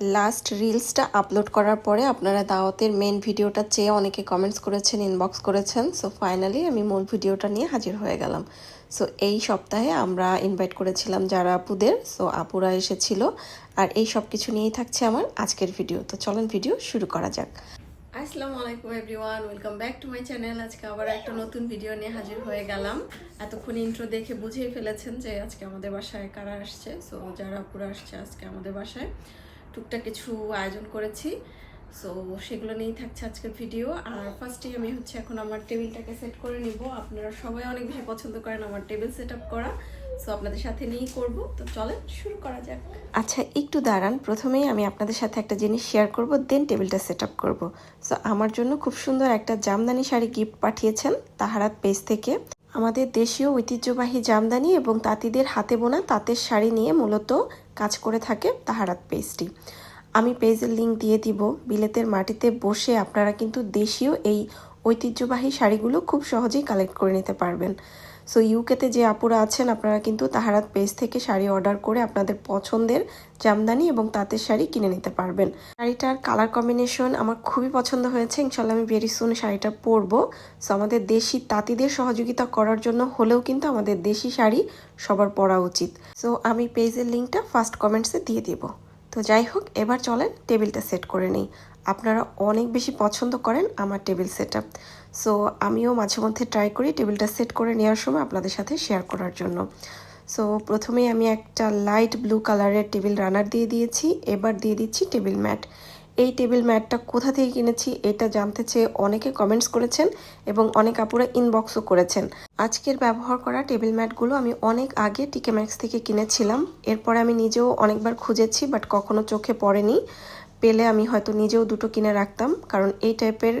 Last রিলসটা upload করার পরে আপনারা দাওয়াতের মেন ভিডিওটা চেয়ে অনেকে কমেন্টস করেছেন ইনবক্স করেছেন। সো ফাইনালি আমি মূল ভিডিওটা নিয়ে হাজির হয়ে গেলাম। সো এই সপ্তাহে আমরা ইনভাইট করেছিলাম যারা আপুদের। সো আপুরা এসেছিল। আর এই সব কিছু নিয়েই থাকছে আমার আজকের ভিডিও তো চলেন ভিডিও শুরু করা যাক। আসসালামু আলাইকুম everyone welcome back to my channel আজকে আবার একটা নতুন ভিডিও নিয়ে হাজির হয়ে গেলাম। এতক্ষণ ইন্ট্রো দেখে বুঝিয়ে ফেলেছেন যে আজকে আমাদের বাসায় কারা আসছে। সো যারা পুরো আসছে আজকে আমাদের বাসায়। টুকটাক কিছু আয়োজন করেছি। সো সেগুলো নিয়েই থাকছে আজকের ভিডিও আর ফার্স্টেই আমি হচ্ছে এখন আমার টেবিলটাকে সেট করে নিব। আপনারা সবাই অনেক বেশি পছন্দ করেন আমার টেবিল সেট আপ করা। সো আপনাদের সাথে নিয়েই করব। তো চলেন, শুরু করা যাক। আচ্ছা একটু দাঁড়ান। প্রথমেই আমি আপনাদের সাথে একটা জিনিস শেয়ার করব দেন টেবিলটা সেট আপ করব। সো আমার জন্য খুব সুন্দর একটা জামদানি শাড়ি গিফট পাঠিয়েছেন তাহারাত পেজ থেকে। আমাদের দেশীয় ঐতিহ্যবাহী জামদানি এবং তাঁতিদের হাতে বোনা তাঁতের শাড়ি নিয়ে মূলত কাজ করে থাকে তাহারাত পেজটি। আমি পেজের লিঙ্ক দিয়ে দিব। বিলেতের মাটিতে বসে আপনারা কিন্তু দেশীয় এই ঐতিহ্যবাহী শাড়িগুলো খুব সহজেই কালেক্ট করে নিতে পারবেন। সো ইউকেতে যে আপুরা আছেন, আপনারা কিন্তু তাহারাত পেজ থেকে শাড়ি অর্ডার করে আপনাদের পছন্দের জামদানি এবং তাঁতের শাড়ি কিনে নিতে পারবেন। শাড়িটার কালার কম্বিনেশন আমার খুবই পছন্দ হয়েছে। ইনশাল্লাহ আমি ভেরি সুন শাড়িটা পরবো। সো আমাদের দেশি তাঁতিদের সহযোগিতা করার জন্য হলেও কিন্তু আমাদের দেশি শাড়ি সবার পরা উচিত। সো আমি পেজের লিঙ্কটা ফার্স্ট কমেন্টসে দিয়ে দিব। তো যাই হোক, এবার চলেন টেবিলটা সেট করে নিই। আপনারা অনেক বেশি পছন্দ করেন আমার টেবিল সেট আপ সো আমিও মাঝে মধ্যে ট্রাই করি টেবিলটা সেট করে নেওয়ার সময় আপনাদের সাথে শেয়ার করার জন্য। সো প্রথমেই আমি একটা লাইট ব্লু কালারের টেবিল রানার দিয়ে দিয়েছি। এবার দিয়ে দিচ্ছি টেবিল ম্যাট এই টেবিল ম্যাটটা কোথা থেকে কিনেছি এটা জানতে চেয়ে অনেকে কমেন্টস করেছেন এবং অনেক আপুরা ইনবক্সও করেছেন। আজকের ব্যবহার করা টেবিল ম্যাটগুলো আমি অনেক আগে টিকে ম্যাক্স থেকে কিনেছিলাম। এরপরে আমি নিজেও অনেকবার খুঁজেছি বাট কখনো চোখে পড়েনি। পেলে আমি হয়তো নিজেও দুটো কিনে রাখতাম। কারণ এই টাইপের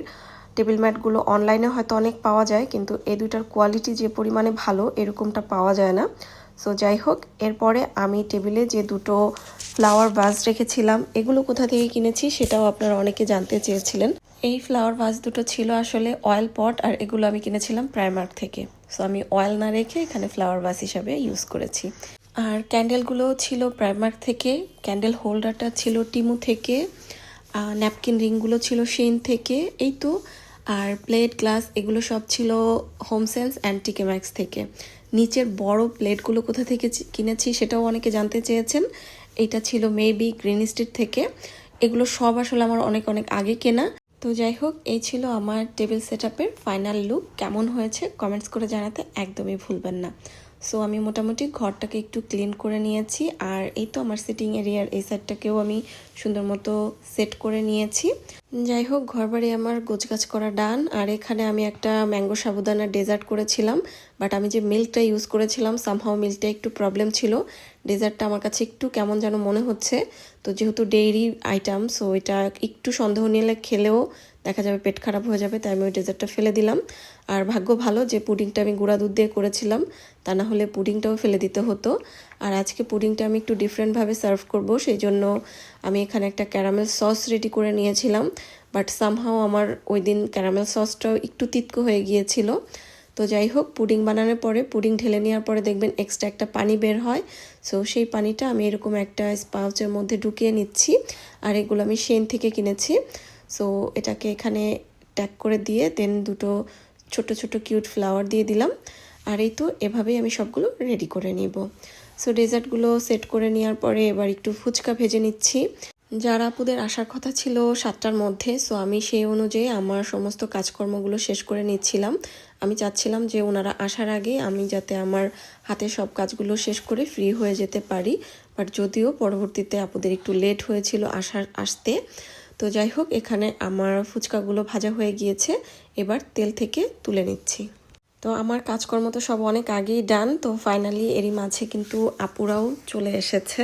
টেবিল ম্যাটগুলো অনলাইনে হয়তো অনেক পাওয়া যায়, কিন্তু এই দুইটার কোয়ালিটি যে পরিমাণে ভালো, এরকমটা পাওয়া যায় না। সো যাই হোক, এরপরে আমি টেবিলে যে দুটো ফ্লাওয়ার ভাস রেখেছিলাম, এগুলো কোথা থেকে কিনেছি সেটাও আপনারা অনেকে জানতে চেয়েছিলেন। এই ফ্লাওয়ার ভাস দুটো ছিল আসলে অয়েল পট, আর এগুলো আমি কিনেছিলাম প্রাইমার্ক থেকে। সো আমি অয়েল না রেখে এখানে ফ্লাওয়ার ভাস হিসাবে ইউজ করেছি। আর ক্যান্ডেলগুলো ছিল প্রাইমার্ক থেকে, ক্যান্ডেল হোল্ডারটা ছিল টিমু থেকে ন্যাপকিন রিংগুলো ছিল শেন থেকে, এই তো। আর প্লেট, গ্লাস, এগুলো সব ছিল Home Sense and TK Maxx থেকে। নিচের বড় প্লেটগুলো কোথা থেকে কিনেছি সেটাও অনেকে জানতে চেয়েছেন। এটা ছিল মেবি গ্রিন স্ট্রিট থেকে। এগুলো সব আসলে আমার অনেক অনেক আগে কেনা। তো যাই হোক, এই ছিল আমার টেবিল সেট ফাইনাল লুক। কেমন হয়েছে কমেন্টস করে জানাতে একদমই ভুলবেন না। সো আমি মোটামুটি ঘরটাকে একটু ক্লিন করে নিয়েছি। আর এই তো আমার সিটিং এরিয়ার এই সাইডটাকেও আমি সুন্দর মতো সেট করে নিয়েছি। যাই হোক ঘর বাড়ি আমার গোছগাছ করা ডান, আর এখানে আমি একটা ম্যাঙ্গো সাবুদানা ডেজার্ট করেছিলাম, বাট আমি যে মিল্কটা ইউজ করেছিলাম সামহাও মিল্কটা একটু প্রবলেম ছিল। ডেজার্টটা আমার কাছে একটু কেমন যেন মনে হচ্ছে। তো যেহেতু ডেইরি আইটেম সো এটা একটু সন্দেহ নিলে খেলেও দেখা যাবে পেট খারাপ হয়ে যাবে, তাই আমি ওই ডেজার্টটা ফেলে দিলাম। আর ভাগ্য ভালো যে পুডিংটা আমি গুঁড়া দুধ দিয়ে করেছিলাম, তা না হলে পুডিংটাও ফেলে দিতে হতো। আর আজকে পুডিংটা আমি একটু ডিফারেন্টভাবে সার্ভ করব সেই জন্য আমি এখানে একটা ক্যারামেল সস রেডি করে নিয়েছিলাম বাট সামহাও আমার ওই দিন ক্যারামেল সসটাও একটু তিতকো হয়ে গিয়েছিল। তো যাই হোক, পুডিং বানানোর পরে, পুডিং ঢেলে নেওয়ার পরে দেখবেন এক্সট্রা একটা পানি বের হয়। সো সেই পানিটা আমি এরকম একটা স্পাউচের মধ্যে ঢুকিয়ে নিচ্ছি, আর এগুলো আমি সেন থেকে কিনেছি। সো এটাকে এখানে ট্যাগ করে দিয়ে দেন দুটো ছোট ছোট কিউট ফ্লাওয়ার দিয়ে দিলাম। আর এই তো, এভাবেই আমি সবগুলো রেডি করে নিব। সো ডেজার্টগুলো সেট করে নেওয়ার পরে এবার একটু ফুচকা ভেজে নিচ্ছি। যারা আপুদের আসার কথা ছিল সাতটার মধ্যে সো আমি সেই অনুযায়ী আমার সমস্ত কাজকর্মগুলো শেষ করে নিচ্ছিলাম। আমি চাচ্ছিলাম যে ওনারা আসার আগে আমি যাতে আমার হাতে সব কাজগুলো শেষ করে ফ্রি হয়ে যেতে পারি। বাট যদিও পরবর্তীতে আপুদের একটু লেট হয়েছিল আসার, আসতে। তো যাই হোক, এখানে আমার ফুচকাগুলো ভাজা হয়ে গিয়েছে। এবার তেল থেকে তুলে নিচ্ছি। তো আমার কাজকর্ম তো সব অনেক আগেই ডান তো ফাইনালি এরই মাঝে কিন্তু আপুরাও চলে এসেছে।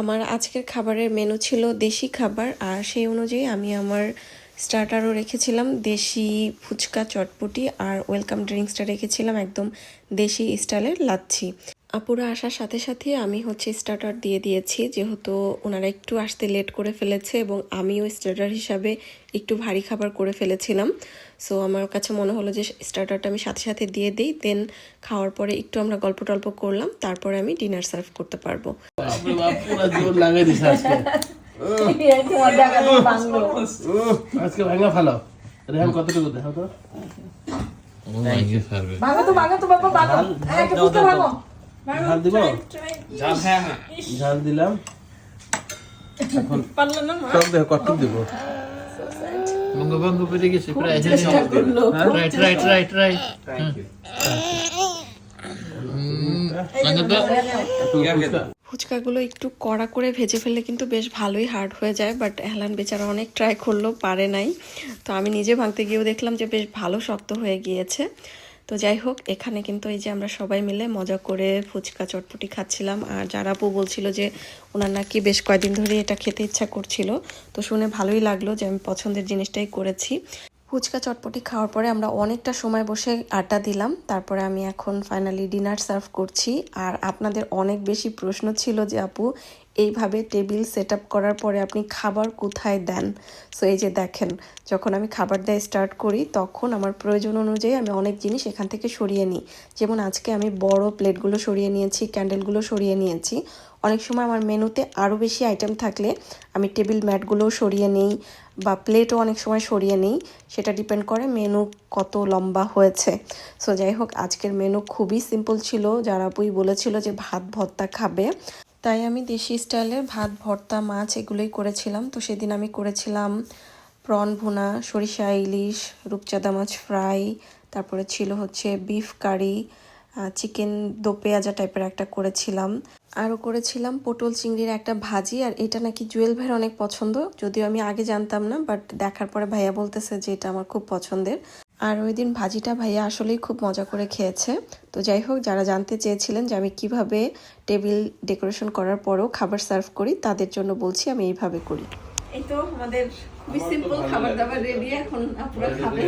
আমার। আজকের খাবারের মেনু ছিল দেশি খাবার আর সেই অনুযায়ী আমি আমার স্টার্টারও রেখেছিলাম দেশি ফুচকা চটপটি আর ওয়েলকাম ড্রিঙ্কসটা রেখেছিলাম একদম দেশি স্টাইলের লাচ্ছি। আপুরা আসার সাথে সাথে আমি হচ্ছে স্টার্টার দিয়ে দিয়েছি যেহেতু ওনারা একটু আসতে লেট করে ফেলেছে এবং আমিও স্টার্টার হিসাবে একটু ভারী খাবার করে ফেলেছিলাম। সো আমার কাছে মনে হলো যে স্টার্টারটা আমি সাথে সাথে দিয়ে দিই দেন খাওয়ার পরে একটু আমরা গল্প টল্প করলাম তারপরে আমি ডিনার সার্ভ করতে পারব। আজকে ভাঙা ফেলো রেহান কতটুকু দেখো তো ভাঙো তো ভাঙো তো। বাবা একটা ভাঙো। ঝাল দিব? ঝাল দিলাম। এখন পারল না মা? টক দেখো কত দিব। বঙ্গবন্ধু পেরে গেছে প্রায় করল ট্রাই ট্রাই ট্রাই ট্রাই ফুচকাগুলো একটু কড়া করে ভেজে ফেললে কিন্তু বেশ ভালোই হার্ড হয়ে যায় বাট হেলান বেচারা অনেক ট্রাই করলেও পারে নাই। তো আমি নিজে ভাঙতে গিয়েও দেখলাম যে বেশ ভালো শক্ত হয়ে গিয়েছে। তো যাই হোক, এখানে কিন্তু এই যে আমরা সবাই মিলে মজা করে ফুচকা চটপটি খাচ্ছিলাম। আর যারা আপু বলছিল যে ওনার নাকি বেশ কয়েকদিন ধরে এটা খেতে ইচ্ছা করছিল। তো শুনে ভালোই লাগল যে আমি পছন্দের জিনিসটাই করেছি। ফুচকা চটপটি খাওয়ার পরে আমরা অনেকটা সময় বসে আড্ডা দিলাম। তারপরে আমি এখন ফাইনালি ডিনার সার্ভ করছি। আর আপনাদের অনেক বেশি প্রশ্ন ছিল যে আপু এইভাবে টেবিল সেট আপ করার পরে আপনি খাবার কোথায় দেন? সো এই যে দেখেন, যখন আমি খাবার দেয় স্টার্ট করি, তখন আমার প্রয়োজন অনুযায়ী আমি অনেক জিনিস এখান থেকে সরিয়ে নিই। যেমন আজকে আমি বড় প্লেটগুলো সরিয়ে নিয়েছি ক্যান্ডেলগুলো সরিয়ে নিয়েছি। অনেক সময় আমার মেনুতে আরও বেশি আইটেম থাকলে আমি টেবিল ম্যাটগুলোও সরিয়ে নিই বা প্লেটও অনেক সময় সরিয়ে নিই। সেটা ডিপেন্ড করে মেনু কত লম্বা হয়েছে। সো যাই হোক, আজকের মেনু খুবই সিম্পল ছিল। যারা বলেছিল যে ভাত, ভর্তা খাবে তাই আমি দেশি স্টাইলের ভাত, ভর্তা, মাছ এগুলোই করেছিলাম। তো সেদিন আমি করেছিলাম প্রন ভুনা, সরিষা, ইলিশ, রূপচাঁদা মাছ ফ্রাই, তারপরে ছিল হচ্ছে বিফ কারি চিকেন দো পেঁয়াজা টাইপের একটা করেছিলাম। আরও করেছিলাম পটল চিংড়ির একটা ভাজি, আর এটা নাকি জুয়েল ভাইয়ের অনেক পছন্দ, যদিও আমি আগে জানতাম না বাট দেখার পরে ভাইয়া বলতেছে যে এটা আমার খুব পছন্দের। আর ওই দিন ভাজিটা ভাইয়া আসলেই খুব মজা করে খেয়েছে। তো যাই হোক যারা জানতে চেয়েছিলেন যে আমি কীভাবে টেবিল ডেকোরেশন করার পরেও খাবার সার্ভ করি তাদের জন্য বলছি আমি এইভাবে করি। এই তো আমাদের খুবই সিম্পল খাবার দাবার রেডি এখন আপুরা খাবে।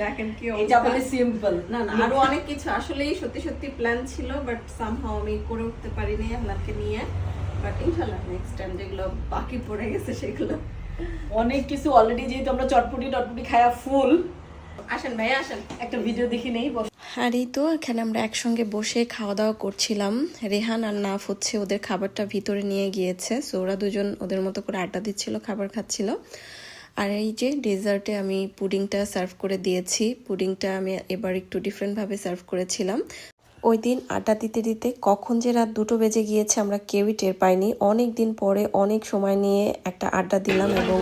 দেখেন কি এটা বলে সিম্পল না না আরও অনেক কিছু। আসলেই সত্যি সত্যি প্ল্যান ছিল বাট সামহাও আমি করে উঠতে পারিনি আপনাকে নিয়ে। বাট নেক্সট টাইম যেগুলো বাকি পড়ে গেছে সেগুলো অনেক কিছু অলরেডি যেহেতু আমরা চটপটি টটপটি খায়া ফুল আসেন ভাই, আসেন। একটা ভিডিও দেখে নেই আর এই তো, এখানে আমরা একসঙ্গে বসে খাওয়া দাওয়া করছিলাম। রেহান আর নাফ হচ্ছে ওদের খাবারটা ভিতরে নিয়ে গিয়েছে। সো ওরা দুজন ওদের মতো করে আড্ডা দিচ্ছিল, খাবার খাচ্ছিল। আর এই যে ডেজার্টে আমি পুডিংটা সার্ভ করে দিয়েছি। পুডিংটা আমি এবার একটু ডিফারেন্টভাবে সার্ভ করেছিলাম। ওই দিন আড্ডা দিতে দিতে কখন যে রাত দুটো বেজে গিয়েছে আমরা কেউই টের পাইনি। অনেক দিন পরে অনেক সময় নিয়ে একটা আড্ডা দিলাম এবং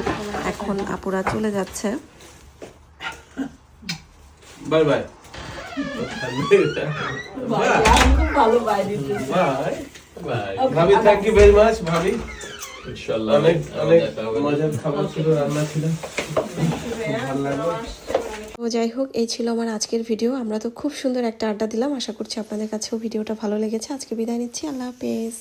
এখন আপুরা চলে যাচ্ছে। Bye bye. ভালো বাই বাই ভাবি থ্যাংক ইউ ভেরি মাচ ভাবি। ইনশাআল্লাহ অনেক অনেক মজার খাবার ছিল রান্না ছিল। ভালো লাগল। তো যাই হোক এই ছিল আমার আজকের ভিডিও। আমরা তো খুব সুন্দর একটা আড্ডা দিলাম। আশা করছি আপনাদের কাছেও ভিডিওটা ভালো লেগেছে। আজকে বিদায় নিচ্ছি। আল্লাহ হাফেজ।